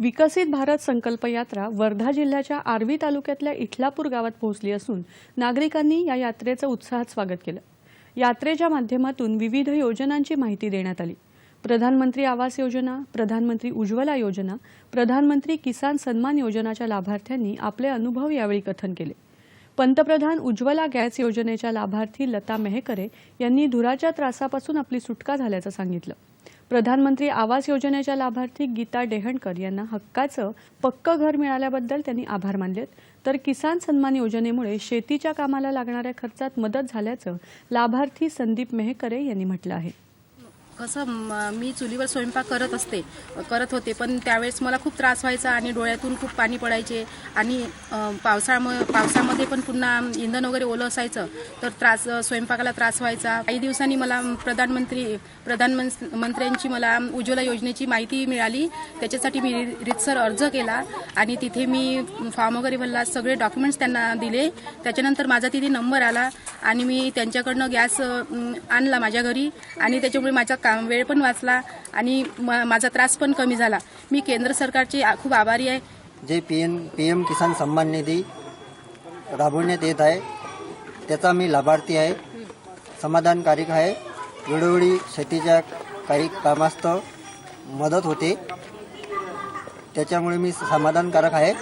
विकसित भारत संकल्प यात्रा वर्धा जिल्ह्याच्या आर्वी तालुक्यातल्या इठलापूर गावात पोहोचली असून नागरिकांनी या यात्रेचं उत्साहात स्वागत केलं. यात्रेच्या माध्यमातून विविध योजनांची माहिती देण्यात आली. प्रधानमंत्री आवास योजना प्रधानमंत्री उज्ज्वला योजना प्रधानमंत्री किसान सन्मान योजनाच्या लाभार्थ्यांनी आपले अनुभव यावेळी कथन केले. पंतप्रधान उज्ज्वला गॅस योजनेच्या लाभार्थी लता मेहकरे यांनी धुराच्या त्रासापासून आपली सुटका झाल्याचं सांगितलं. प्रधानमंत्री आवास योजनेच्या लाभार्थी गीता डेहणकर यांना हक्काचं पक्क घर मिळाल्याबद्दल त्यांनी आभार मानलेत. तर किसान सन्मान योजनेमुळे शेतीच्या कामाला लागणाऱ्या खर्चात मदत झाल्याचं लाभार्थी संदीप मेहकरे यांनी म्हटलं आहे. कसं मी चुलीवर स्वयंपाक करत असते करत होते पण त्यावेळेस मला खूप त्रास व्हायचा आणि डोळ्यातून खूप पाणी पडायचे आणि अ, पावसामध्ये पण पुन्हा इंधन वगैरे ओलं असायचं तर त्रास स्वयंपाकाला त्रास व्हायचा. काही दिवसांनी मला प्रधानमंत्री प्रधानमंत्र्यांची मला उज्ज्वला योजनेची माहिती मिळाली. त्याच्यासाठी मी रि- रितसर अर्ज केला आणि तिथे मी फॉर्म वगैरे भरला सगळे डॉक्युमेंट्स त्यांना दिले. त्याच्यानंतर माझा तिथे नंबर आला आणि मी त्यांच्याकडनं गॅस आणला माझ्या घरी आणि त्याच्यामुळे माझा काम वेळ पण वाचला आणि मा माझा त्रास पण कमी झाला. मी केंद्र सरकारचे खूप आभारी आहे. J P M P M Kisan Samman Nidhi राबवण्यात येत आहे त्याचा मी लाभार्थी आहे. समाधानकारक आहे. वेळोवेळी शेतीच्या काही कामास्तव मदत होते. त्याच्यामुळे मी समाधानकारक आहे.